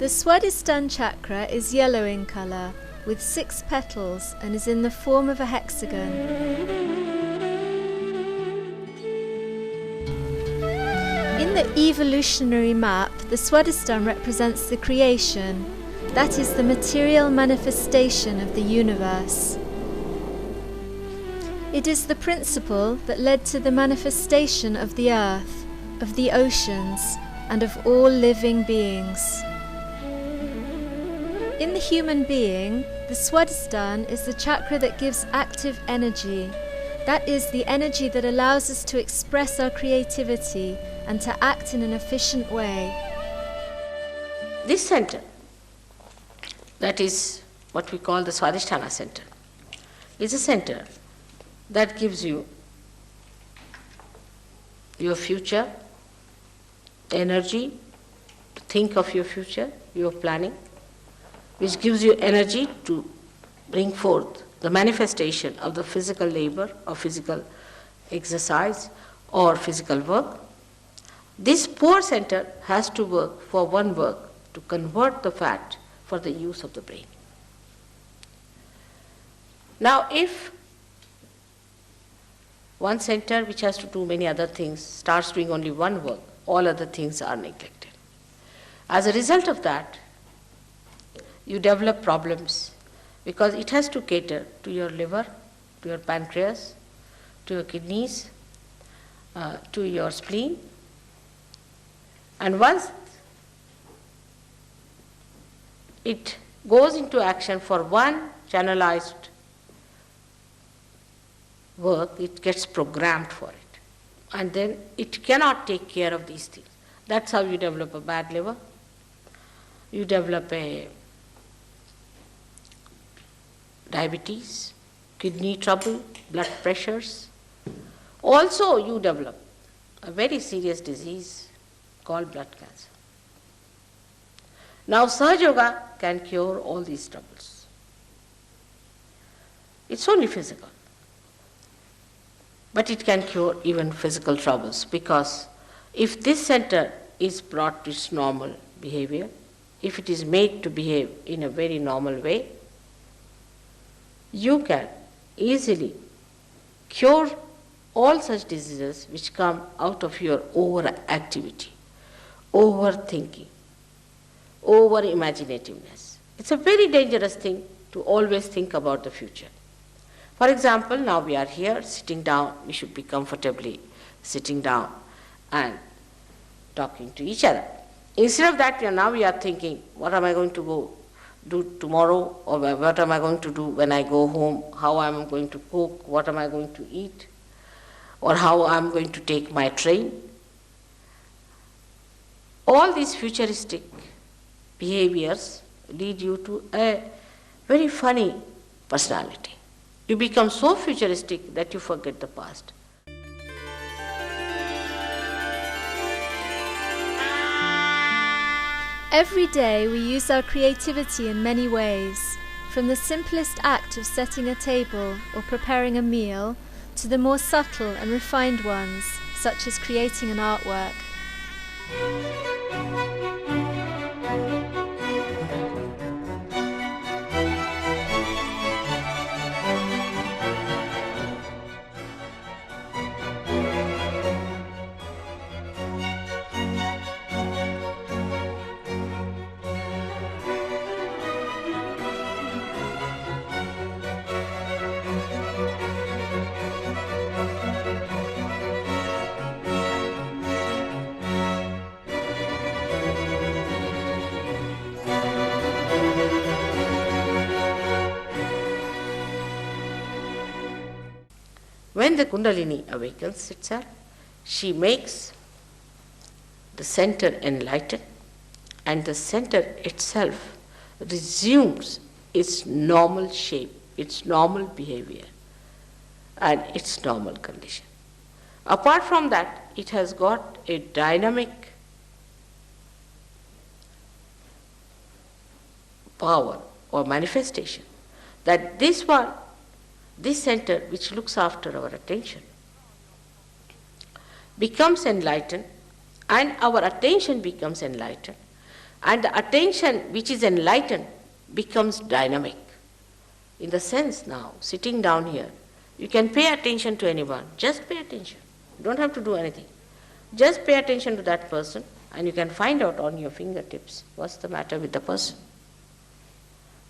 The Swadhisthana chakra is yellow in color with six petals and is in the form of a hexagon. In the evolutionary map, the Swadhisthana represents the creation, that is, the material manifestation of the universe. It is the principle that led to the manifestation of the earth, of the oceans, and of all living beings. The human being, the Swadhisthana is the chakra that gives active energy. That is the energy that allows us to express our creativity and to act in an efficient way. This center, that is what we call the Swadhisthana center, is a center that gives you your future, energy to think of your future, your planning, which gives you energy to bring forth the manifestation of the physical labor or physical exercise or physical work. This poor center has to work for one work to convert the fat for the use of the brain. Now, if one center which has to do many other things starts doing only one work, all other things are neglected. As a result of that, you develop problems because it has to cater to your liver, to your pancreas, to your kidneys, uh, to your spleen. And once it goes into action for one channelized work, it gets programmed for it. And then it cannot take care of these things. That's how you develop a bad liver. You develop a diabetes, kidney trouble, blood pressures. Also, you develop a very serious disease called blood cancer. Now, Sahaja Yoga can cure all these troubles. It's only physical. But it can cure even physical troubles because if this center is brought to its normal behavior, if it is made to behave in a very normal way, you can easily cure all such diseases which come out of your overactivity, overthinking, over imaginativeness. It's a very dangerous thing to always think about the future. For example, now we are here sitting down, we should be comfortably sitting down and talking to each other. Instead of that, we are, now we are thinking, what am I going to go do tomorrow, or what am I going to do when I go home, how am I going to cook, what am I going to eat, or how I am going to take my train. All these futuristic behaviors lead you to a very funny personality. You become so futuristic that you forget the past. Every day we use our creativity in many ways, from the simplest act of setting a table or preparing a meal to the more subtle and refined ones, such as creating an artwork. When the Kundalini awakens itself, she makes the center enlightened and the center itself resumes its normal shape, its normal behavior, and its normal condition. Apart from that, it has got a dynamic power or manifestation that this one this center, which looks after our attention, becomes enlightened, and our attention becomes enlightened And the attention which is enlightened becomes dynamic. In the sense now, sitting down here, you can pay attention to anyone. Just pay attention. You don't have to do anything. Just pay attention to that person and you can find out on your fingertips what's the matter with the person.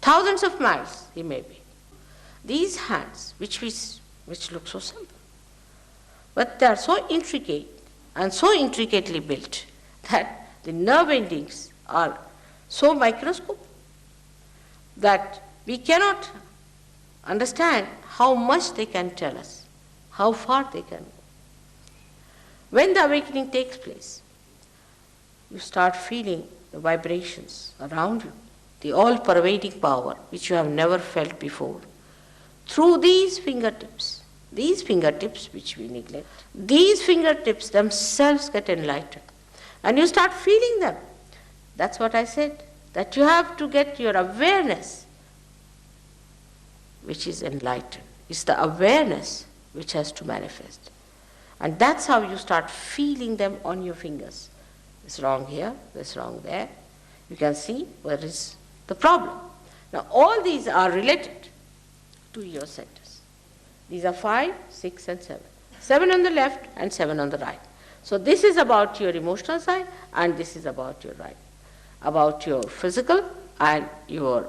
Thousands of miles he may be. These hands, which, we, which look so simple, but they are so intricate and so intricately built that the nerve endings are so microscopic that we cannot understand how much they can tell us, how far they can go. When the awakening takes place, you start feeling the vibrations around you, the all pervading power which you have never felt before. Through these fingertips, these fingertips which we neglect, these fingertips themselves get enlightened. And you start feeling them. That's what I said, that you have to get your awareness which is enlightened. It's the awareness which has to manifest. And that's how you start feeling them on your fingers. It's wrong here, it's wrong there. You can see where is the problem. Now, all these are related your centers. These are five, six, and seven. Seven on the left and seven on the right. So, this is about your emotional side, and this is about your right, about your physical and your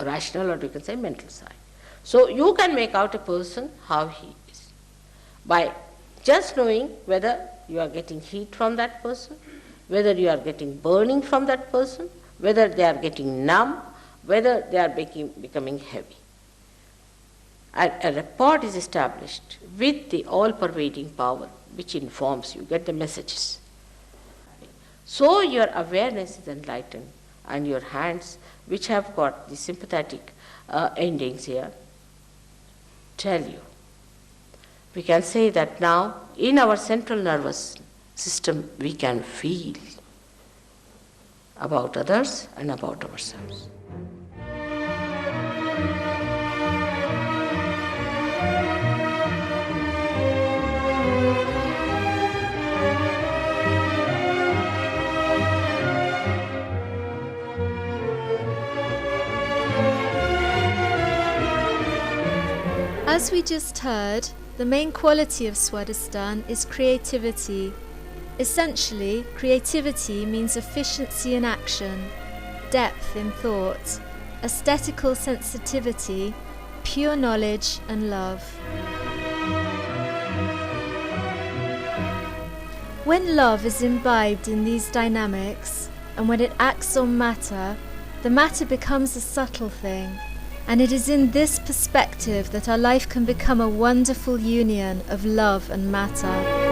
rational, or you can say mental side. So, you can make out a person how he is by just knowing whether you are getting heat from that person, whether you are getting burning from that person, whether they are getting numb, whether they are becoming heavy. And a rapport is established with the all pervading power which informs you, get the messages. So your awareness is enlightened, and your hands, which have got the sympathetic uh, endings here, tell you we can say that now in our central nervous system we can feel about others and about ourselves. As we just heard, the main quality of Swadhisthana is creativity. Essentially, creativity means efficiency in action, depth in thought, aesthetical sensitivity, pure knowledge, and love. When love is imbibed in these dynamics, and when it acts on matter, the matter becomes a subtle thing and it is in this perspective that our life can become a wonderful union of love and matter.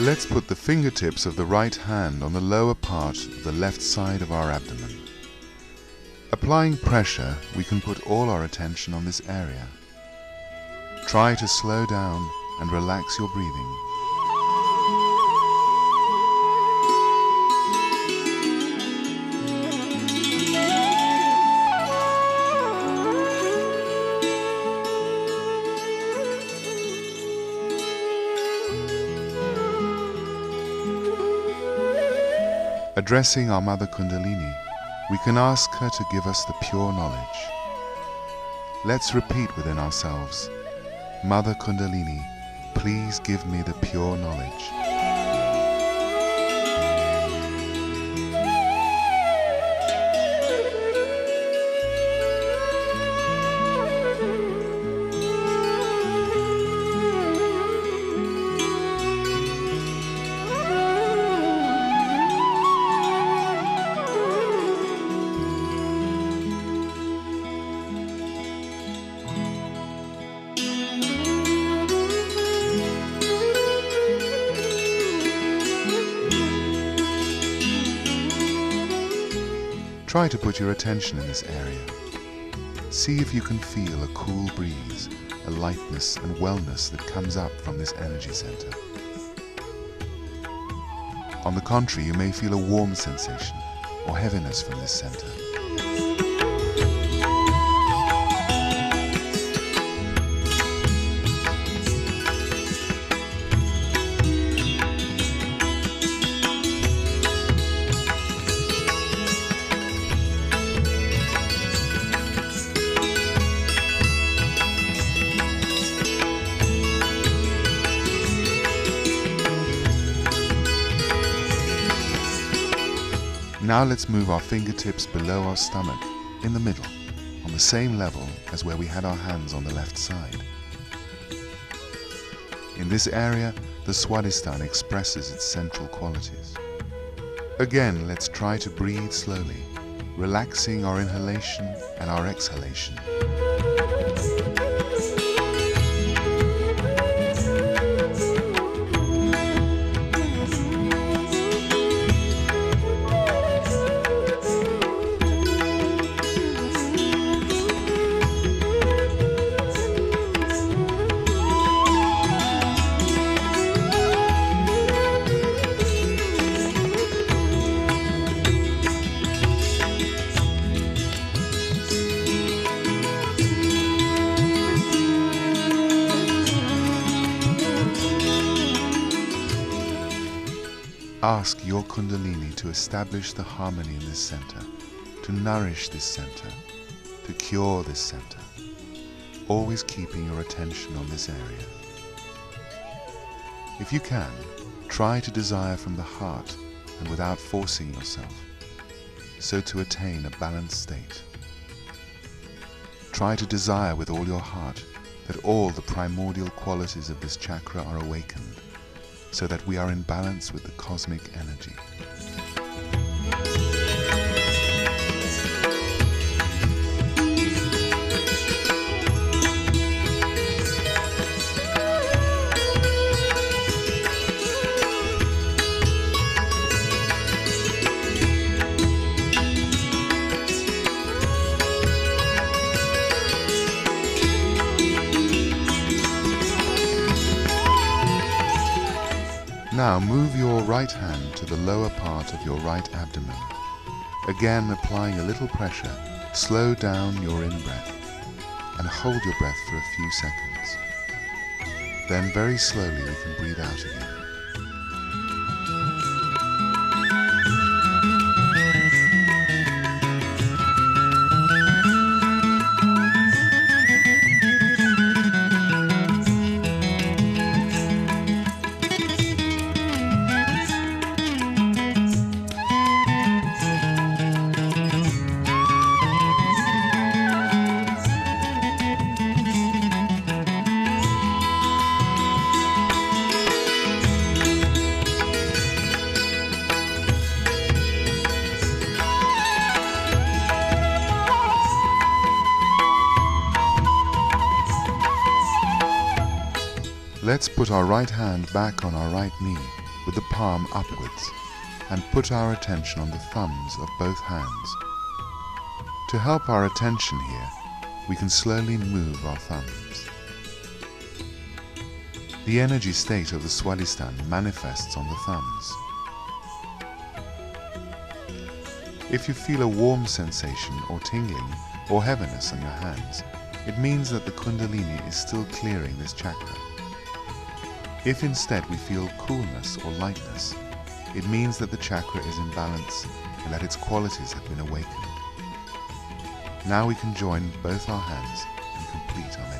Let's put the fingertips of the right hand on the lower part of the left side of our abdomen. Applying pressure, we can put all our attention on this area. Try to slow down and relax your breathing. Addressing our Mother Kundalini, we can ask her to give us the pure knowledge. Let's repeat within ourselves Mother Kundalini, please give me the pure knowledge. Try to put your attention in this area. See if you can feel a cool breeze, a lightness and wellness that comes up from this energy center. On the contrary, you may feel a warm sensation or heaviness from this center. Now let's move our fingertips below our stomach, in the middle, on the same level as where we had our hands on the left side. In this area, the Swadhisthana expresses its central qualities. Again, let's try to breathe slowly, relaxing our inhalation and our exhalation. Ask your Kundalini to establish the harmony in this center, to nourish this center, to cure this center, always keeping your attention on this area. If you can, try to desire from the heart and without forcing yourself, so to attain a balanced state. Try to desire with all your heart that all the primordial qualities of this chakra are awakened so that we are in balance with the cosmic energy. Right hand to the lower part of your right abdomen. Again applying a little pressure, slow down your in-breath and hold your breath for a few seconds. Then very slowly you can breathe out again. Let's put our right hand back on our right knee with the palm upwards and put our attention on the thumbs of both hands. To help our attention here, we can slowly move our thumbs. The energy state of the Swadhisthana manifests on the thumbs. If you feel a warm sensation or tingling or heaviness on your hands, it means that the Kundalini is still clearing this chakra. If instead we feel coolness or lightness, it means that the chakra is in balance and that its qualities have been awakened. Now we can join both our hands and complete our